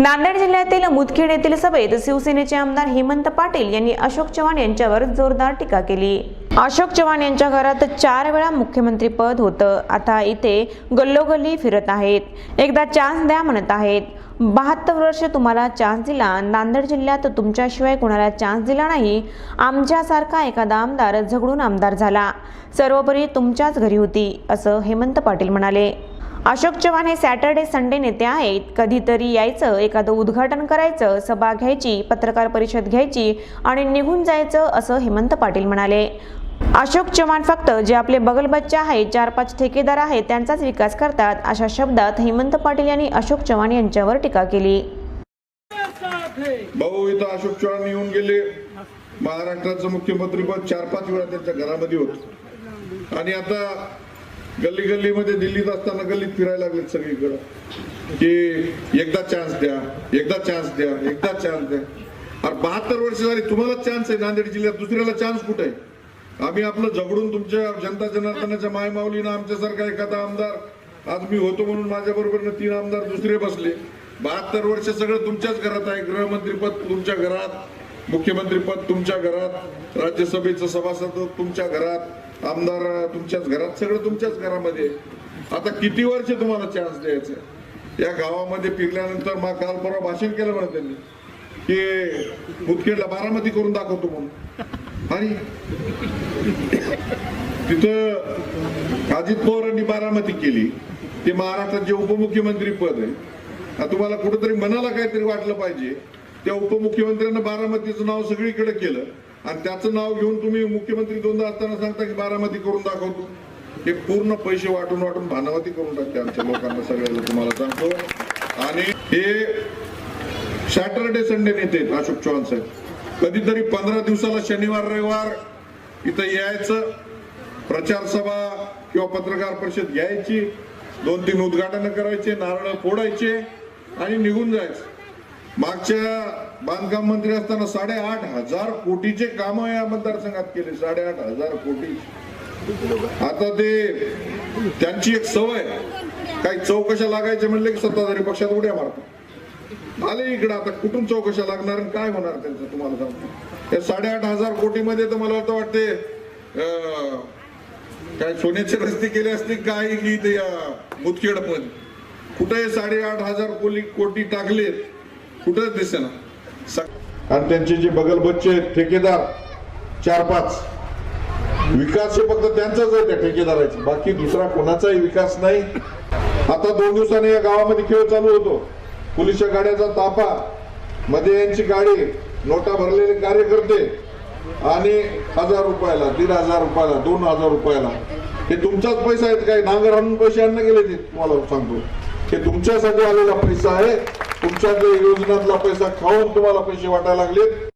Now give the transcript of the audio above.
नांदेड जिल्ह्यातील मुदखेड येथील सभेत शिवसेनेचे आमदार हेमंत पाटील यांनी अशोक चव्हाण यांच्यावर जोरदार टीका केली. अशोक चव्हाण यांच्या घरात चार वेळा मुख्यमंत्री पद होतं. आता इथे गल्लोगल्ली फिरत आहेत. एकदा चान्स द्या म्हणत आहेत. बहात्तर वर्ष तुम्हाला चान्स दिला. नांदेड जिल्ह्यात तुमच्याशिवाय कोणाला चान्स दिला नाही. आमच्यासारखा एखादा आमदार झगडून आमदार झाला. सर्वोपरी तुमच्याच घरी होती असं हेमंत पाटील म्हणाले. अशोक चव्हाण हे सॅटर्डे संडे नेते आहेत. कधीतरी यायचं एखादं उद्घाटन करायचं सभा घ्यायची पत्रकार परिषद घ्यायची आणि निघून जायचं असं हेमंत पाटील म्हणाले. अशोक चव्हाण फक्त जे आपले बगलबच्चे आहेत चार पाच ठेकेदार आहेत त्यांचाच विकास करतात अशा शब्दात हेमंत पाटील यांनी अशोक चव्हाण यांच्यावर टीका केली. भाऊ इथं अशोक चव्हाण येऊन गेले. महाराष्ट्राचं मुख्यमंत्रीपद चार पाच वेळा त्यांच्या घरामध्ये होत. आणि आता गल्ली गल्लीमध्ये दिल्लीत असताना गल्लीत फिरायला लागलेत सगळीकडं. की एकदा चान्स द्या एकदा चान्स द्या एकदा चान्स द्या. अरे बहात्तर वर्ष झाली तुम्हाला चान्स आहे. नांदेड जिल्ह्यात दुसऱ्याला चान्स कुठे आहे? आम्ही आपलं झगडून तुमच्या जनता जनार्दनाच्या मायमाऊलीनं आमच्यासारखा एखादा आमदार आज मी होतो म्हणून माझ्या बरोबर तीन आमदार दुसरे बसले. बहात्तर वर्ष सगळं तुमच्याच घरात आहे. गृहमंत्रीपद तुमच्या घरात. मुख्यमंत्रीपद तुमच्या घरात राज्यसभेचं सभासद तुमच्या घरात आमदार तुमच्याच घरात सगळं तुमच्याच घरामध्ये. आहे. आता किती वर्ष तुम्हाला चान्स द्यायचं? या गावामध्ये पिकल्यानंतर मग काल परवा भाषण केलं म्हणा त्यांनी की मुदखेडला बारामती करून दाखवतो म्हणून. आणि तिथं अजित पवारांनी बारामती केली. ते महाराष्ट्रात जे उपमुख्यमंत्री पद आहे. तुम्हाला कुठेतरी मनाला काहीतरी वाटलं पाहिजे. त्या उपमुख्यमंत्र्यांना बारामतीचं नाव सगळीकडे केलं. आणि त्याचं नाव घेऊन तुम्ही मुख्यमंत्री दोनदा असताना सांगता की बारामती करून दाखवतो. हे पूर्ण पैसे वाटून वाटून भानावती करून टाकते आमच्या लोकांना सगळ्याला तुम्हाला सांगतो. आणि हे सॅटरडे संडे नेते अशोक चव्हाण साहेब. कधीतरी पंधरा दिवसाला शनिवार रविवार इथं यायचं. प्रचार सभा किंवा पत्रकार परिषद घ्यायची. दोन तीन उद्घाटनं करायचे नारळ फोडायचे आणि निघून जायचं. मागच्या बांधकाम मंत्री असताना साडेआठ हजार कोटीचे काम या मतदारसंघात केले. साडेआठ हजार कोटी. आता ते त्यांची एक सवय काही चौकशा लागायचे म्हणले की सत्ताधारी पक्षात उड्या मारतात. आले इकडे आता कुठून चौकशा लागणार आणि काय होणार त्यांचं तुम्हाला सांगतो. या साडेआठ हजार कोटीमध्ये तर मला असं वाटते काय सोन्याचे रस्ते केले असते काय की ते मुदखेड पण कुठे साडेआठ हजार कोटी कोटी टाकलेत? कुठंच दिसेना स- आणि त्यांचे जे बगल बच्चे आहेत, ठेकेदार चार पाच. विकास हे फक्त त्यांचाच आहे त्या ठेकेदाराचा. बाकी दुसरा कोणाचाही विकास नाही. आता दोन दिवसांनी या गावामध्ये खेळ चालू होतो. पोलिसच्या गाड्याचा ताफा मध्ये यांची गाडी नोटा भरलेले कार्यकर्ते आणि हजार रुपयाला दीड हजार रुपयाला दोन हजार रुपयाला. हे तुमचाच पैसा आहेत काय नांगर आणून पैसे आणणं गेले ते तुम्हाला सांगतो. हे तुमच्यासाठी आलेला पैसा आहे. तुमच्या योजनातला पैसा खाऊन तुम्हाला पैसे वाटायला लागलेत.